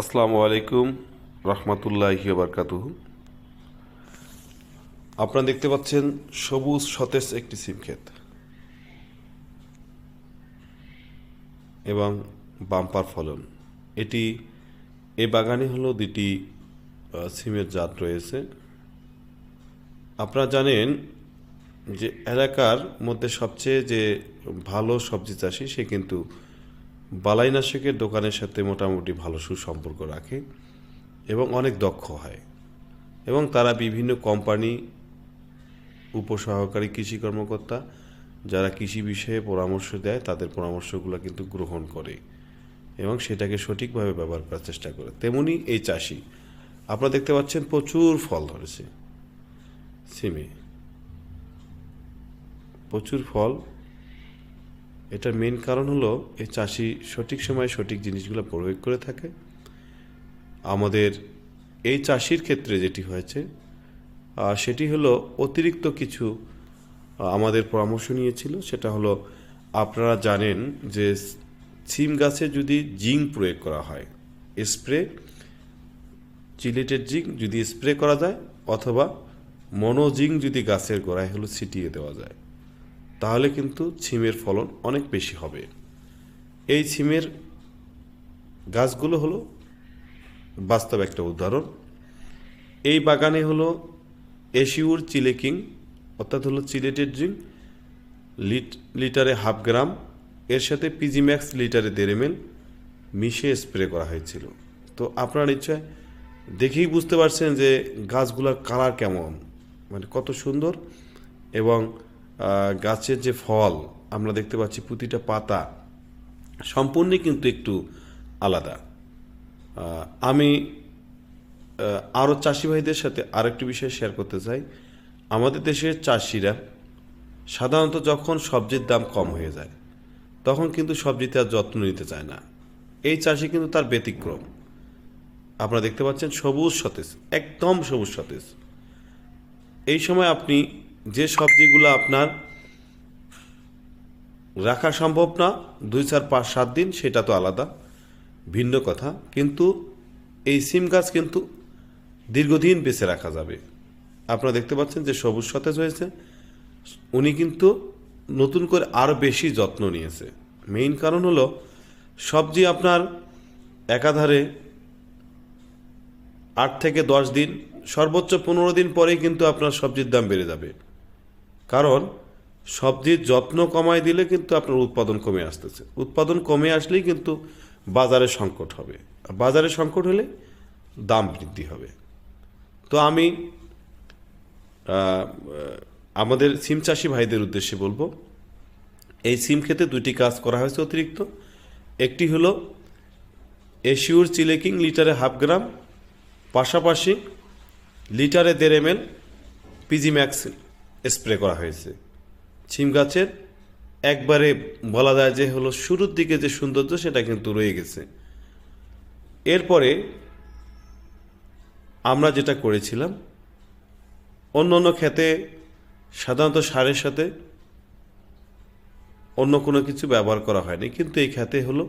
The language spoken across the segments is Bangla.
আসসালামু আলাইকুম রহমতুল্লাহি বারকাতুহু আপনারা দেখতে পাচ্ছেন সবুজ সতেজ একটি সিম ক্ষেত এবং বাম্পার ফলন। এটি, এ বাগানে হলো দুটি সিমের জাত রয়েছে। আপনারা জানেন যে এলাকার মধ্যে সবচেয়ে যে ভালো সবজি চাষি সে কিন্তু বালাইনাশকের দোকানের সাথে মোটামুটি ভালো সুসম্পর্ক রাখে এবং অনেক দক্ষ হয়। এবং তারা বিভিন্ন কোম্পানি উপসহকারী কৃষি কর্মকর্তা যারা কৃষি বিষয়ে পরামর্শ দেয়, তাদের পরামর্শগুলো কিন্তু গ্রহণ করে এবং সেটাকে সঠিকভাবে ব্যবহার করার চেষ্টা করে। তেমনি এই চাষি, আপনারা দেখতে পাচ্ছেন প্রচুর ফল ধরেছে। সিমে, প্রচুর ফল এটার মেন কারণ হলো, এই চাষি সঠিক সময়ে সঠিক জিনিসগুলো প্রয়োগ করে থাকে। আমাদের এই চাষির ক্ষেত্রে যেটি হয়েছে সেটি হলো অতিরিক্ত কিছু আমাদের পরামর্শ নিয়েছিল। সেটা হলো, আপনারা জানেন যে সিম গাছে যদি জিঙ্ক প্রয়োগ করা হয়, স্প্রে, চিলেটেড জিঙ্ক যদি স্প্রে করা যায়, অথবা মনোজিঙ্ক যদি গাছের গোড়ায় হলো ছিটিয়ে দেওয়া যায় তাহলে কিন্তু ছিমের ফলন অনেক বেশি হবে। এই ছিমের গাছগুলো হলো বাস্তব একটা উদাহরণ। এই বাগানে হলো এশিউর চিলেকিং অর্থাৎ হলো চিলেটেড ড্রিঙ্ক লিট, লিটারে হাফ গ্রাম, এর সাথে পিজিম্যাক্স লিটারে দেড় এমএল মিশিয়ে স্প্রে করা হয়েছিল। তো আপনার ইচ্ছায় দেখেই বুঝতে পারছেন যে গাছগুলোর কালার কেমন মানে কত সুন্দর এবং গাছের যে ফল, আমরা দেখতে পাচ্ছি প্রতিটা পাতা সম্পূর্ণই কিন্তু একটু আলাদা। আমি আরও চাষি ভাইদের সাথে আরেকটি বিষয় শেয়ার করতে চাই। আমাদের দেশের চাষিরা সাধারণত যখন সবজির দাম কম হয়ে যায়, তখন কিন্তু সবজিতে আর যত্ন নিতে চায় না। এই চাষি কিন্তু তার ব্যতিক্রম। আপনারা দেখতে পাচ্ছেন সবুজ সতেজ, একদম সবুজ সতেজ। এই সময় আপনি যে সবজিগুলো আপনার রাখা সম্ভব না, দুই চার পাঁচ সাত দিন, সেটা তো আলাদা, ভিন্ন কথা। কিন্তু এই সিম গাছ কিন্তু দীর্ঘদিন বেঁচে রাখা যাবে। আপনারা দেখতে পাচ্ছেন যে সবুজ সতেজ হয়েছে। উনি কিন্তু নতুন করে আরও বেশি যত্ন নিয়েছে। মেইন কারণ হলো সবজি আপনার একাধারে আট থেকে দশ দিন, সর্বোচ্চ পনেরো দিন পরেই কিন্তু আপনার সবজির দাম বেড়ে যাবে। কারণ সবজির যত্ন কমায় দিলে কিন্তু আপনার উৎপাদন কমে আসতেছে। উৎপাদন কমে আসলেই কিন্তু বাজারে সংকট হবে। বাজারে সংকট হলে দাম বৃদ্ধি হবে। তো আমি আমাদের সিম চাষি ভাইদের উদ্দেশ্যে বলব, এই সিম খেতে দুটি কাজ করা হয়েছে অতিরিক্ত। একটি হলো এশিউর চিলেকিং লিটারে হাফ গ্রাম, পাশাপাশি লিটারে দেড় M L PG Max spray করা হয়েছে। সিম গাছের একবারে বলা যায় যে হলো শুরুর দিকে যে সৌন্দর্য সেটা কিন্তু রয়ে গেছে। এরপরে আমরা যেটা করেছিলাম, অন্য অন্য ক্ষেতে, সাধারণত সারের সাথে অন্য কোনো কিছু ব্যবহার করা হয়নি। কিন্তু এই খাতে হলো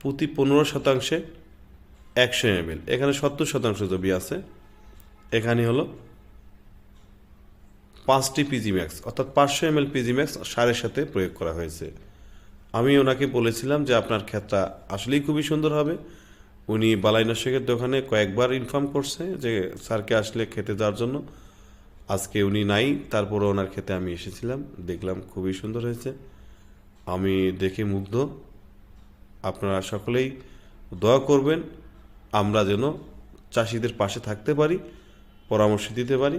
প্রতি পনেরো শতাংশে একশো এমএল, এখানে সত্তর শতাংশ জমি আছে। এখানে হলো পাঁচটি পিজি ম্যাক্স অর্থাৎ পাঁচশো এমএল পিজি ম্যাক্স সারের সাথে প্রয়োগ করা হয়েছে। আমি ওনাকে বলেছিলাম যে আপনার ক্ষেতটা আসলেই খুবই সুন্দর হবে। উনি বালাইনাশকের দোকানে কয়েকবার ইনফর্ম করছে যে স্যারকে আসলে খেতে যাওয়ার জন্য। আজকে উনি নাই, তারপরে ওনার খেতে আমি এসেছিলাম, দেখলাম খুবই সুন্দর হয়েছে। আমি দেখে মুগ্ধ। আপনারা সকলেই দোয়া করবেন, আমরা যেন চাষিদের পাশে থাকতে পারি, পরামর্শ দিতে পারি।